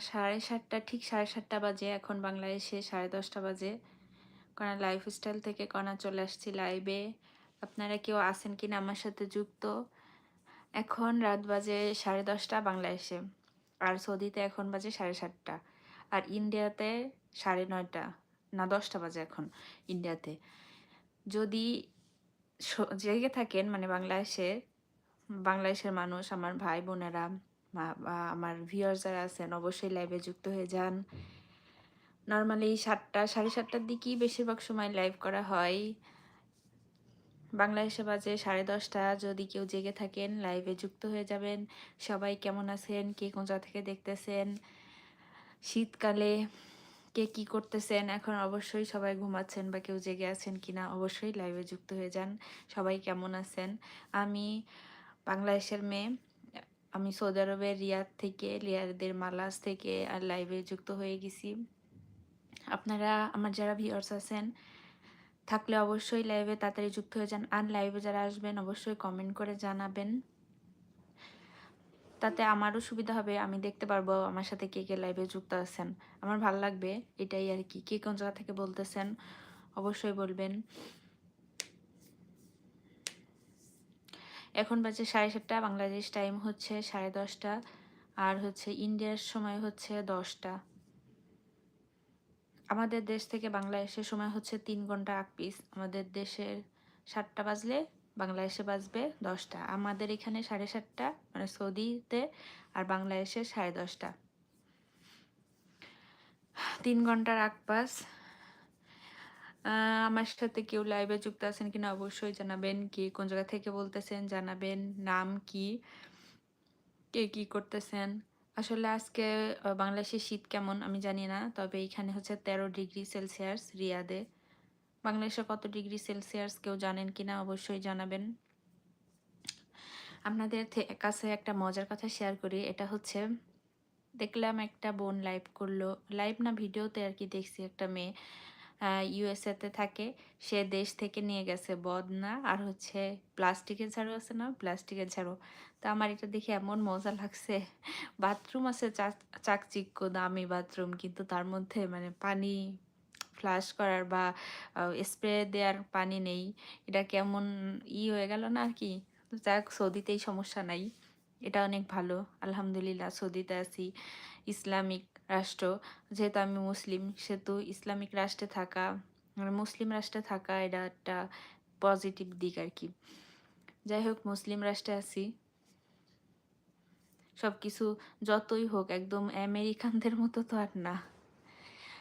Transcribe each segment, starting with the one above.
সাড়ে সাতটা, ঠিক সাড়ে সাতটা বাজে। এখন বাংলাদেশে সাড়ে দশটা বাজে। কণা লাইফস্টাইল থেকে কণা চলে আসছি লাইভে আপনারা কেউ আছেন কি না আমার সাথে যুক্ত? এখন রাত বাজে সাড়ে দশটা বাংলাদেশে। আর সৌদিতে এখন বাজে সাড়ে সাতটা। আর ইন্ডিয়াতে সাড়ে নয়টা, না দশটা বাজে এখন ইন্ডিয়াতে। যদি জেগে থাকেন মানে বাংলাদেশে, বাংলাদেশের মানুষ, আমার ভাই বোনেরা আমার ভিউয়ার যারা আছেন অবশ্যই লাইভে যুক্ত হয়ে যান। নর্মালি সাতটা, সাড়ে সাতটার দিকেই বেশিরভাগ সময় লাইভ করা হয়। বাংলাদেশে বাজে সাড়ে দশটা। যদি কেউ জেগে থাকেন লাইভে যুক্ত হয়ে যাবেন। সবাই কেমন আছেন? কে জায়গা থেকে দেখতেছেন? শীতকালে কে কি করতেছেন? এখন অবশ্যই সবাই ঘুমাচ্ছেন বা কেউ জেগে আছেন কিনা অবশ্যই লাইভে যুক্ত হয়ে যান। সবাই কেমন আছেন? আমি বাংলাদেশের মেয়ে। আমি সৌদি আরবের রিয়াদ থেকে, রিয়াদের মালাস থেকে আর লাইভে যুক্ত হয়ে গেছি। আপনারা, আমার যারা ভিউয়ার্স আছেন, থাকলে অবশ্যই লাইভে তাড়াতাড়ি যুক্ত হয়ে যান। আর লাইভে যারা আসবেন, অবশ্যই কমেন্ট করে জানাবেন। তাতে আমারও সুবিধা হবে, আমি দেখতে পারব আমার সাথে কে কে লাইভে যুক্ত আছেন। আমার ভালো লাগবে, এটাই আর কি। কে কোন জায়গা থেকে বলতেছেন, অবশ্যই বলবেন। এখন বাজে সাড়ে সাতটা, বাংলাদেশ টাইম হচ্ছে সাড়ে দশটা, আর হচ্ছে ইন্ডিয়ার সময় হচ্ছে দশটা। আমাদের দেশ থেকে বাংলাদেশের সময় হচ্ছে তিন ঘণ্টা আগ পিস আমাদের দেশের সাতটা বাজলে বাংলাদেশে বাজবে দশটা। আমাদের এখানে সাড়ে সাতটা মানে সৌদিতে, আর বাংলাদেশে সাড়ে দশটা। তিন ঘণ্টার আগ পাস আমার সাথে কেউ লাইভে যুক্ত আছেন কিনা অবশ্যই জানাবেন। কি কোন জায়গা থেকে বলতেছেন জানাবেন। নাম কি? কে কি করতেছেন? আসলে আজকে বাংলাদেশে শীত কেমন আমি জানি না, তবে এখানে হচ্ছে তেরো ডিগ্রি সেলসিয়াস রিয়াদে। বাংলাদেশে কত ডিগ্রি সেলসিয়াস কেউ জানেন কিনা অবশ্যই জানাবেন। আপনাদের কাছে একটা মজার কথা শেয়ার করি, এটা হচ্ছে দেখলাম একটা বোন লাইভ করল। লাইভ না ভিডিওতে আর কি দেখছি একটা মেয়ে। ইউএসএতে থাকে। সে দেশ থেকে নিয়ে গেছে বদনা আর হচ্ছে প্লাস্টিকের ঝাড়ু আছে না? প্লাস্টিকের ঝাড়ু। তো আমার এটা দেখে এমন মজা লাগছে। বাথরুম আছে চাক- চাকচিক্য, দামি বাথরুম, কিন্তু তার মধ্যে মানে পানি ফ্লাশ করার বা স্প্রে দেওয়ার পানি নেই। এটা কেমন ই হয়ে গেল না আর কি? যাক, সৌদিতেই সমস্যা নাই। এটা অনেক ভালো। আলহামদুলিল্লাহ, সৌদিতে আছি। ইসলামিক রাষ্ট্র, যেহেতু আমি মুসলিম, সেহেতু ইসলামিক রাষ্ট্রে থাকা মানে মুসলিম রাষ্ট্রে থাকা এটা একটা পজিটিভ দিক আর কি। যাই হোক, মুসলিম রাষ্ট্রে আছি। সব কিছু যতই হোক, একদম আমেরিকানদের মতো তো আর না।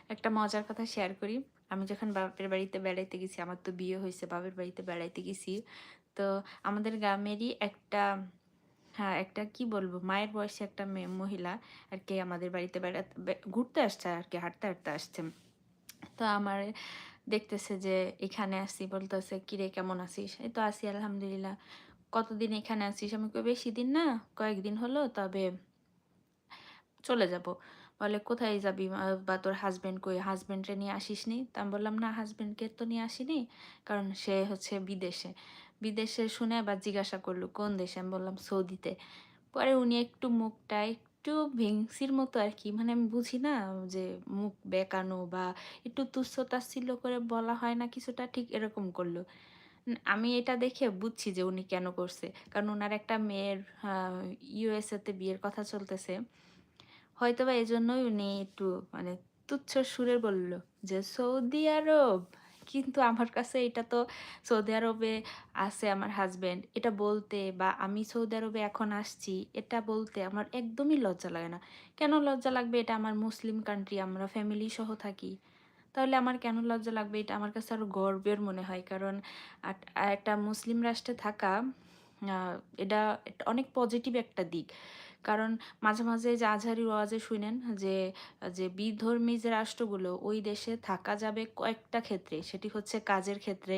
একটা মজার কথা শেয়ার করি। আমি যখন বাপের বাড়িতে বেড়াইতে গেছি, আমার তো বিয়ে হয়েছে, বাপের বাড়িতে বেড়াইতে গেছি। তো আমাদের গ্রামেরই একটা হ্যাঁ একটা কি বলব? মায়ের বয়সে একটা মেয়ে মহিলা আর কি আমাদের বাড়িতে বেড়াতে ঘুরতে আসছে আর কি হাঁটতে হাঁটতে আসছে। তো আমার দেখতেছে যে এখানে আসি, বলতেছে, কিরে, কেমন আছিস? এই তো আছি, আলহামদুলিল্লাহ। কতদিন এখানে আসিস আমি কই, বেশি দিন না, কয়েকদিন হলো, তবে চলে যাব। বলে, কোথায় যাবি? বা তোর হাজবেন্ড কই? হাজবেন্ডরে নিয়ে আসিস নি তা আমি বললাম, না হাজবেন্ডকে তো নিয়ে আসিনি, কারণ সে হচ্ছে বিদেশে। বিদেশে শুনে আবার জিজ্ঞাসা করল, কোন দেশে? আমি বললাম, সৌদিতে। পরে উনি একটু মুখটা একটু ভেংসির মতো আর কি মানে আমি বুঝি না যে মুখ বেঁকানো বা একটু তুচ্ছ তাচ্ছিল্য করে বলা হয় না কিছুটা, ঠিক এরকম করল। আমি এটা দেখে বুঝছি যে উনি কেন করছে। কারণ ওনার একটা মেয়ের ইউএসএতে বিয়ের কথা চলতেছে। হয়তো বা এজন্যই উনি একটু মানে তুচ্ছ সুরে বলল যে, সৌদি আরব? কিন্তু আমার কাছে এটা তো সৌদি আরবে আছে আমার হাজব্যান্ড এটা বলতে বা আমি সৌদি আরবে এখন আসছি, এটা বলতে আমার একদমই লজ্জা লাগে না। কেন লজ্জা লাগবে? এটা আমার মুসলিম কান্ট্রি আমরা ফ্যামিলি সহ থাকি। তাহলে আমার কেন লজ্জা লাগবে? এটা আমার কাছে আরও গর্বের মনে হয়। কারণ একটা মুসলিম রাষ্ট্রে থাকা এটা অনেক পজিটিভ একটা দিক। কারণ মাঝে মাঝে যে আজহারি ওয়াজে শুনেন যে যে বিধর্মী যে রাষ্ট্রগুলো ওই দেশে থাকা যাবে কয়েকটা ক্ষেত্রে। সেটি হচ্ছে কাজের ক্ষেত্রে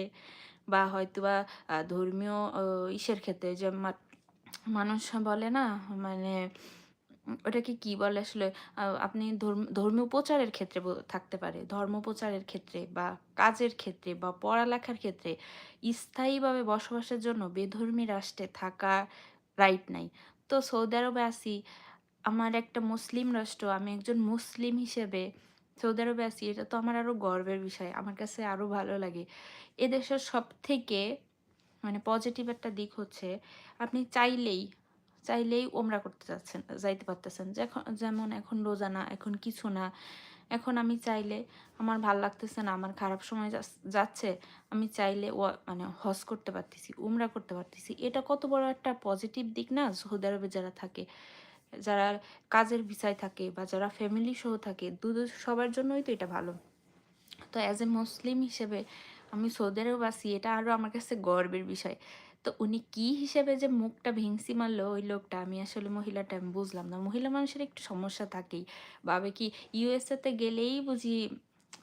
বা হয়তোবা ধর্মীয় ইসের ক্ষেত্রে। যে মানুষ বলে না মানে ওটাকে কি বলে আসলে? আপনি ধর্ম, ধর্মীয় প্রচারের ক্ষেত্রে থাকতে পারে। ধর্ম প্রচারের ক্ষেত্রে বা কাজের ক্ষেত্রে বা পড়ালেখার ক্ষেত্রে স্থায়ীভাবে বসবাসের জন্য বেধর্মী রাষ্ট্রে থাকা রাইট নাই। তো সৌদি আরবে আসি। আমার একটা মুসলিম রাষ্ট্র, আমি একজন মুসলিম হিসেবে সৌদি আরবে আসি, এটা তো আমার আরও গর্বের বিষয়, আমার কাছে আরও ভালো লাগে। এদেশের সব থেকে মানে পজিটিভ একটা দিক হচ্ছে, আপনি চাইলেই চাইলেই ওমরা করতে যাচ্ছেন, যাইতে পারতেছেন। যেমন এখন রোজা না, এখন কিছু না এখন আমি চাইলে আমার ভালো লাগতেছে না, আমার খারাপ সময় যাচ্ছে, আমি চাইলে ও মানে হজ করতে পারতেছি, উমরা করতে পারতেছি। এটা কত বড় একটা পজিটিভ দিক না, সৌদি আরবে যারা থাকে, যারা কাজের ভিসায় থাকে বা যারা ফ্যামিলি সহ থাকে দু দু- সবার জন্যই তো এটা ভালো। তো অ্যাজ এ মুসলিম হিসেবে আমি সৌদি আরব আছি এটা আরও আমার কাছে গর্বের বিষয়। তো উনি কি হিসেবে যে মুখটা ভেংসি মারলো ওই লোকটা? আমি আসলে মহিলাটা, আমি বুঝলাম না। মহিলা মানুষের একটু সমস্যা থাকেই। ভাবে কি ইউএসএতে গেলেই বুঝি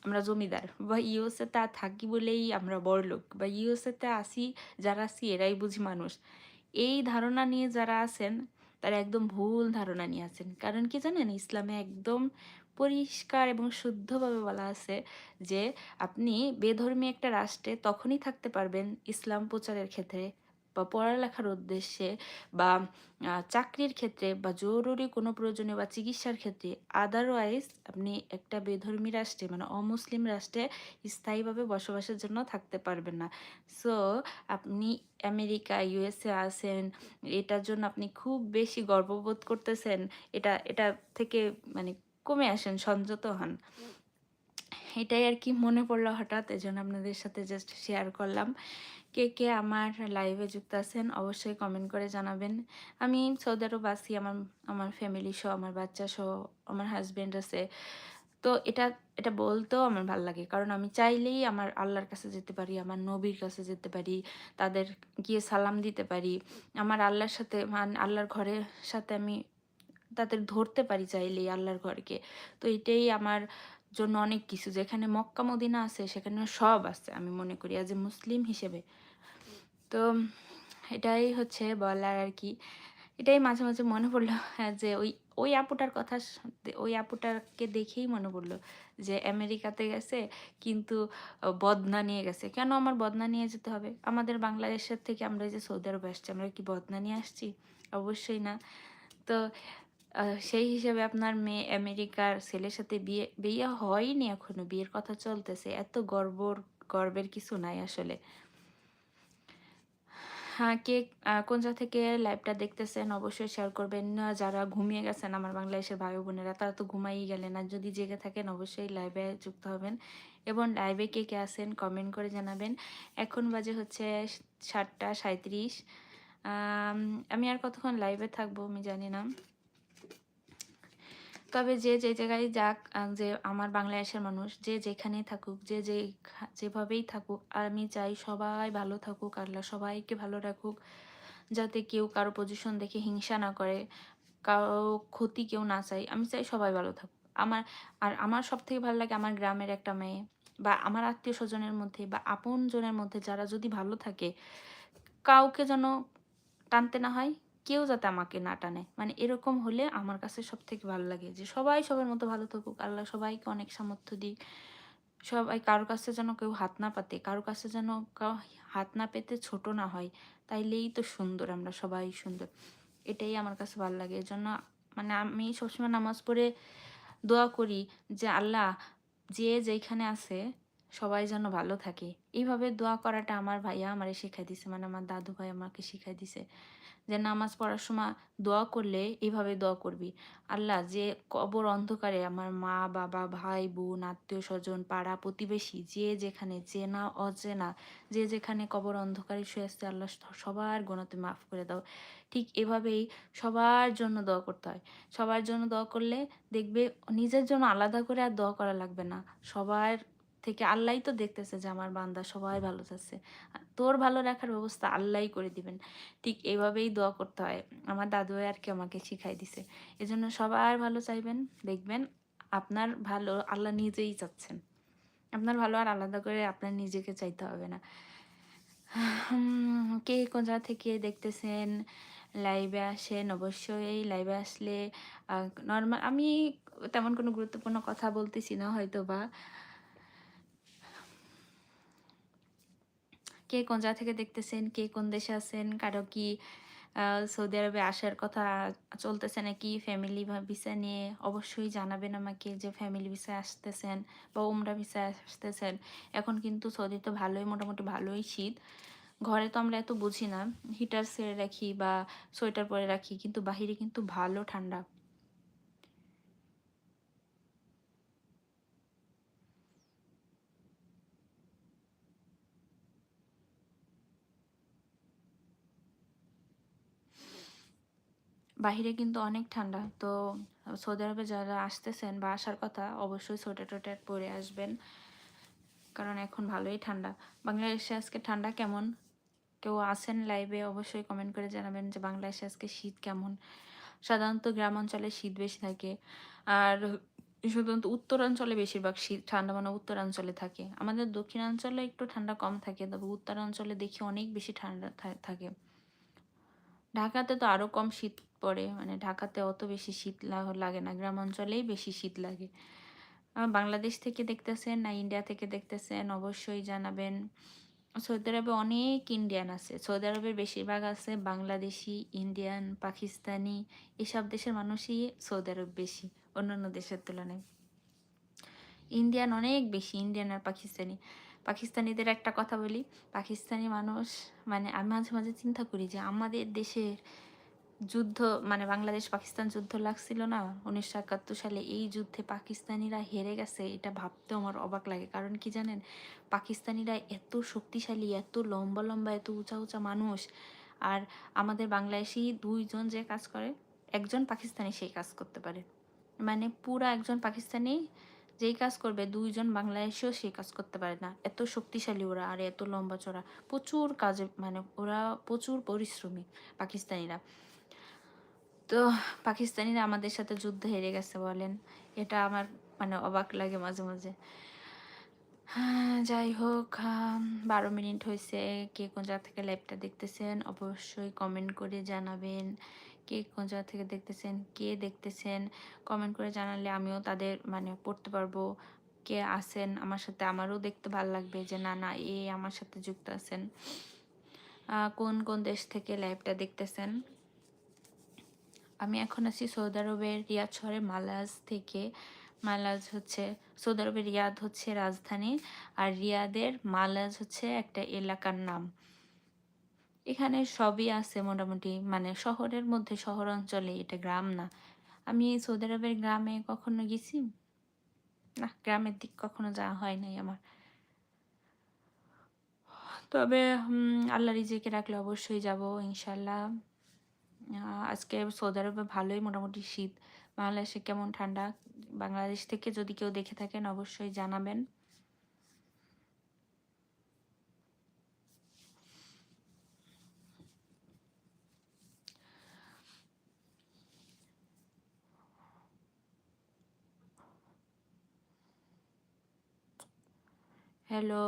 আমরা জমিদার বা ইউএসএতে থাকি বলেই আমরা বড়লোক বা ইউএসএতে আসি, যারা আছি এরাই বুঝি মানুষ। এই ধারণা নিয়ে যারা আছেন, তারা একদম ভুল ধারণা নিয়ে আছেন। কারণ কি জানেন? ইসলামে একদম পরিষ্কার এবং শুদ্ধভাবে বলা আছে যে আপনি বেধর্মী একটা রাষ্ট্রে তখনই থাকতে পারবেন ইসলাম প্রচারের ক্ষেত্রে। বা পড়ালেখার উদ্দেশ্যে বা চাকরির ক্ষেত্রে বা জরুরি কোনো প্রয়োজনে বা চিকিৎসার ক্ষেত্রে আদারওয়াইজ আপনি একটা বেধর্মী রাষ্ট্রে মানে অমুসলিম রাষ্ট্রে স্থায়ীভাবে বসবাসের জন্য থাকতে পারবেন না। সো আপনি আমেরিকা ইউএসএ আছেন, এটার জন্য আপনি খুব বেশি গর্ববোধ করতেছেন, এটা এটা থেকে মানে কমে আসেন সংযত হন। এটাই আর কি মনে পড়ল হঠাৎ এই জন্য আপনাদের সাথে জাস্ট শেয়ার করলাম। কে কে আমার লাইভে যুক্ত আছেন, অবশ্যই কমেন্ট করে জানাবেন। আমি সৌদি আরব আছি আমার আমার ফ্যামিলি সহ, আমার বাচ্চা সহ, আমার হাজব্যান্ড আছে। তো এটা এটা বলতেও আমার ভালো লাগে, কারণ আমি চাইলেই আমার আল্লাহর কাছে যেতে পারি, আমার নবীর কাছে যেতে পারি, তাদের গিয়ে সালাম দিতে পারি। আমার আল্লাহর সাথে, মান, আল্লাহর ঘরের সাথে আমি তাদের ধরতে পারি চাইলেই আল্লাহর ঘরকে। তো এটাই আমার জন্য অনেক কিছু। যেখানে মক্কা মদিনা আছে সেখানে সব আছে আমি মনে করি এ মুসলিম হিসেবে। তো এটাই হচ্ছে বলার আর কি। এটাই মাঝে মাঝে মনে পড়ল হ্যাঁ, যে ওই ওই আপুটার কথা ওই আপুটাকে দেখেই মনে পড়ল যে আমেরিকাতে গেছে কিন্তু বদনা নিয়ে গেছে। কেন আমার বদনা নিয়ে যেতে হবে? আমাদের বাংলাদেশের থেকে আমরা যে সৌদি আরবে আসছি আমরা কি বদনা নিয়ে আসছি? অবশ্যই না। তো সেই হিসেবে আপনার মেয়ে আমেরিকার ছেলের সাথে বিয়ে বিয়ে হয়নি এখনও, বিয়ের কথা চলতেছে। এত গর্বর, গর্বের কিছু নাই আসলে। হ্যাঁ কে কোন জায়গা থেকে লাইভটা দেখতেছেন অবশ্যই শেয়ার করবেন। না, যারা ঘুমিয়ে গেছেন, আমার বাংলাদেশের ভাই বোনেরা, তারা তো ঘুমাই গেলেন। আর যদি জেগে থাকেন, অবশ্যই লাইভে যুক্ত হবেন। এবং লাইভে কে কে আছেন কমেন্ট করে জানাবেন। এখন বাজে হচ্ছে সাতটা সাঁত্রিশ আমি আর কতক্ষণ লাইভে থাকব আমি জানি না। তবে যে যে জায়গায় যাক যে আমার বাংলাদেশের মানুষ, যে যেখানেই থাকুক, যে যে যেভাবেই থাকুক আর আমি চাই সবাই ভালো থাকুক, আল্লাহ সবাইকে ভালো রাখুক, যাতে কেউ কারও পজিশন দেখে হিংসা না করে, কারও ক্ষতি কেউ না চাই, আমি চাই সবাই ভালো থাকুক। আমার, আর আমার সব থেকে ভালো লাগে আমার গ্রামের একটা মেয়ে, বা আমার আত্মীয় স্বজনের মধ্যে, বা আপন জনের মধ্যে যারা যদি ভালো থাকে, কাউকে যেন টানতে না হয় কেউ যাতে আমাকে না টানে। মানে এরকম হলে আমার কাছে সব থেকে ভালো লাগে যে সবাই সবার মতো ভালো থাকুক, আল্লাহ সবাইকে অনেক সামর্থ্য দিক। সবাই কারও কাছে যেন কেউ হাত না পাতে, কারও কাছে যেন হাত না পেতে ছোট না হয়, তাইলেই তো সুন্দর, আমরা সবাই সুন্দর। এটাই আমার কাছে ভালো লাগে। এজন্য মানে আমি সবসময় নামাজ পড়ে দোয়া করি যে, আল্লাহ যে যেখানে আছে সবাই যেন ভালো থাকে। এইভাবে দোয়া করাটা আমার ভাইয়া আমারে শিখাই দিছে মানে আমার দাদু ভাই আমাকে শিখাই দিছে যে নামাজ পড়ার সময় দোয়া করলে এইভাবে দোয়া করবি। আল্লাহ যে কবর অন্ধকারে আমার মা, বাবা, ভাই, বোন, আত্মীয় স্বজন, পাড়া, প্রতিবেশী যে যেখানে চেনা, অচেনা, যে যেখানে কবর অন্ধকারে শুয়ে আসছে আল্লাহ সবার গোনাতে মাফ করে দাও। ঠিক এভাবেই সবার জন্য দোয়া করতে হয়। সবার জন্য দোয়া করলে দেখবে নিজের জন্য আলাদা করে আর দোয়া করা লাগবে না। সবার থেকে আল্লাহই তো দেখতেছে যে আমার বান্দা সবাই ভালো যাচ্ছে। তোর ভালো রাখার ব্যবস্থা আল্লাহই করে দিবেন। ঠিক এইভাবেই দোয়া করতে হয়। আমার দাদু আর কি আমাকে শিখাই দিছে। এজন্য সবার ভালো চাইবেন, দেখবেন আপনার ভালো আল্লাহ নিজেই চাচ্ছেন। আপনার ভালো আর আলাদা করে আপনার নিজেকে চাইতে হবে না। কে কোন জায়গা থেকে দেখতেছেন? লাইভে আসেন, অবশ্যই লাইভে আসলে নর্মাল আমি তেমন কোনো গুরুত্বপূর্ণ কথা বলতেছি না হয়তো বা কে কোন জায়গা থেকে দেখতেছেন? কে কোন দেশে আছেন? কারও কি সৌদি আরবে আসার কথা চলতেছে নাকি? ফ্যামিলি ভিসা নিয়ে অবশ্যই জানাবেন আমাকে যে ফ্যামিলি ভিসায় আসতেছেন বা উমরা ভিসায় আসতেছেন। এখন কিন্তু সৌদিতে ভালোই, মোটামুটি ভালোই শীত। ঘরে তো আমরা এত বুঝি না। হিটার সেরে রাখি বা সোয়েটার পরে রাখি, কিন্তু বাহিরে কিন্তু ভালো ঠান্ডা। বাহিরে কিন্তু অনেক ঠান্ডা। তো সৌদি আরবে যারা আসতেছেন বা আসার কথা, অবশ্যই সোয়েটার টোয়েটার পরে আসবেন। কারণ এখন ভালোই ঠান্ডা। বাংলাদেশে আজকে ঠান্ডা কেমন? কেউ আসেন লাইভে অবশ্যই কমেন্ট করে জানাবেন যে বাংলাদেশে আজকে শীত কেমন? সাধারণত গ্রাম অঞ্চলে শীত বেশি থাকে। আর সাধারণত উত্তরাঞ্চলে বেশিরভাগ শীত ঠান্ডা মানে উত্তরাঞ্চলে থাকে। আমাদের দক্ষিণাঞ্চলে একটু ঠান্ডা কম থাকে, তবে উত্তরাঞ্চলে দেখি অনেক বেশি ঠান্ডা থাকে। ঢাকাতে তো আরও কম শীত পড়ে মানে ঢাকাতে অত বেশি শীত লাগে না, গ্রাম অঞ্চলেই বেশি শীত লাগে। বাংলাদেশ থেকে দেখতেছেন না ইন্ডিয়া থেকে দেখতেছেন, অবশ্যই জানাবেন। সৌদি আরবে অনেক ইন্ডিয়ান আছে, সৌদি আরবের বেশিরভাগ আছে বাংলাদেশি, ইন্ডিয়ান, পাকিস্তানি, এসব দেশের মানুষই সৌদি আরব বেশি, অন্যান্য দেশের তুলনায়। ইন্ডিয়ান অনেক বেশি, ইন্ডিয়ান আর পাকিস্তানি। পাকিস্তানিদের একটা কথা বলি, পাকিস্তানি মানুষ মানে আমি মাঝে মাঝে চিন্তা করি যে আমাদের দেশের যুদ্ধ মানে বাংলাদেশ পাকিস্তান যুদ্ধ লাগছিল না, উনিশশো একাত্তর সালে এই যুদ্ধে পাকিস্তানিরা হেরে গেছে, এটা ভাবতে আমার অবাক লাগে। কারণ কি জানেন, পাকিস্তানিরা এত শক্তিশালী, এত লম্বা লম্বা, এত উঁচা উঁচা মানুষ, আর আমাদের বাংলাদেশি দুইজন যে কাজ করে, একজন পাকিস্তানি সেই কাজ করতে পারে। মানে পুরা একজন পাকিস্তানি যেই কাজ করবে, দুইজন বাংলাদেশেও সেই কাজ করতে পারে না। এত শক্তিশালী ওরা, আর এত লম্বা চড়া, প্রচুর কাজে মানে ওরা প্রচুর পরিশ্রমী পাকিস্তানিরা। তো পাকিস্তানিরা আমাদের সাথে যুদ্ধ হেরে গেছে বলেন। এটা আমার মানে অবাক লাগে মাঝে মাঝে। যাই হোক বারো মিনিট হয়েছে কে কোন জায়গা থেকে লাইভটা দেখতেছেন অবশ্যই কমেন্ট করে জানাবেন। কে কোন জায়গা থেকে দেখতেছেন, কে দেখতেছেন কমেন্ট করে জানালে আমিও তাদের মানে পড়তে পারব। কে আছেন আমার সাথে আমারও দেখতে ভালো লাগবে যে, না না, এ আমার সাথে যুক্ত আছেন। কোন কোন দেশ থেকে লাইভটা দেখতেছেন? আমি এখন আছি সৌদি আরবের রিয়াদ শহরে মালাজ থেকে। মালাজ হচ্ছে সৌদি আরবের রিয়াদ হচ্ছে রাজধানী আর রিয়াদের মালাজ হচ্ছে একটা এলাকার নাম। এখানে সবই আছে মোটামুটি মানে শহরের মধ্যে শহর অঞ্চলে এটা গ্রাম না। আমি সৌদি আরবের গ্রামে কখনো গেছি? না, গ্রামের দিক কখনো যাওয়া হয় নাই আমার। তবে আল্লাহ রিজিকে রাখলে অবশ্যই যাব, ইনশাল্লাহ। আজকে সৌদি আরবে ভালোই মোটামুটি শীত। বাংলাদেশে কেমন ঠান্ডা? বাংলাদেশ থেকে যদি কেউ দেখে থাকেন, অবশ্যই জানাবেন। হ্যালো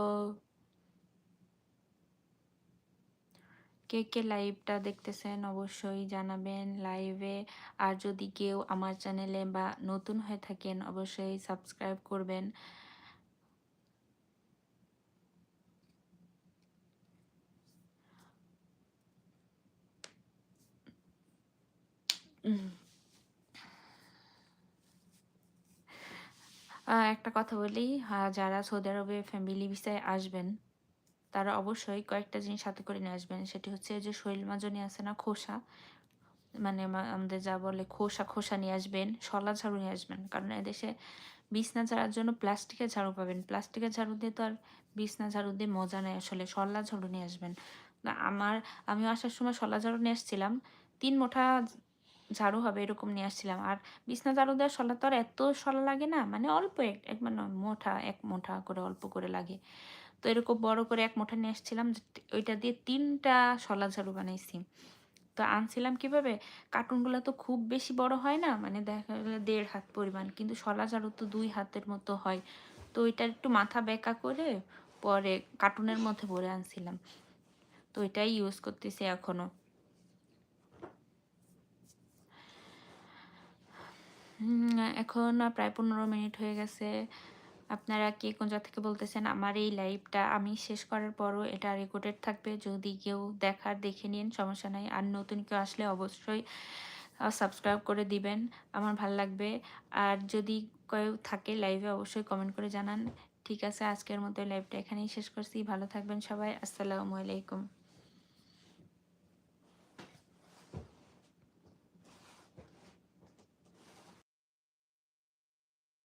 কে কে লাইভটা দেখতেছেন অবশ্যই জানাবেন লাইভে আর যদি কেউ আমার চ্যানেলে বা নতুন হয়ে থাকেন, অবশ্যই সাবস্ক্রাইব করবেন। একটা কথা বলি যারা সৌদি আরবে ফ্যামিলি ভিসায় আসবেন তারা অবশ্যই কয়েকটা জিনিস সাথে করে নিয়ে আসবেন। সেটি হচ্ছে যে শৈল মাজনি আছে না, খোসা। মানে আমাদের যা বলে খোসা খোসা নিয়ে আসবেন, শলা ঝাড়ু নিয়ে আসবেন। কারণ এদেশে বিছনা ঝাড়ার জন্য প্লাস্টিকের ঝাড়ু পাবেন। প্লাস্টিকের ঝাড়ু দিয়ে তো আর বিছনা ঝাড়ু দিয়ে মজা নেই আসলে, শলা ঝাড়ু নিয়ে আসবেন। আমার, আমি আসার সময় শলা ঝাড়ু নিয়ে আসছিলাম। তিন মোঠা ঝাড়ু হবে এরকম নিয়ে আসছিলাম। আর বিছনা ঝাড়ু দেওয়ার শলা তো আর এত শলা লাগে না মানে অল্প এক মানে মোঠা, এক মোঠা করে অল্প করে লাগে। তো এরকম বড় করে এক মোঠা নিয়ে আসছিলাম ওইটা দিয়ে তিনটা শলা ঝাড়ু বানাইছি। তো আনছিলাম কীভাবে? কার্টুনগুলো তো খুব বেশি বড় হয় না মানে দেখা গেলে দেড় হাত পরিমাণ, কিন্তু শলা ঝাড়ু তো দুই হাতের মতো হয়। তো ওইটা একটু মাথা বেঁকা করে পরে কার্টুনের মধ্যে ভরে আনছিলাম। তো এটাই ইউজ করতেছি এখনও এখন প্রায় পনেরো মিনিট হয়ে গেছে। আপনারা কে কোন জায়গা থেকে বলতেছেন? আমার এই লাইভটা আমি শেষ করার পরও এটা রেকর্ডেড থাকবে। যদি কেউ দেখার, দেখে নিন, সমস্যা নাই। আর নতুন কেউ আসলে অবশ্যই সাবস্ক্রাইব করে দিবেন। আমার ভালো লাগবে। আর যদি কেউ থাকে লাইভে অবশ্যই কমেন্ট করে জানান। ঠিক আছে, আজকের মতো লাইভটা এখানেই শেষ করছি। ভালো থাকবেন সবাই। আসসালামু আলাইকুম।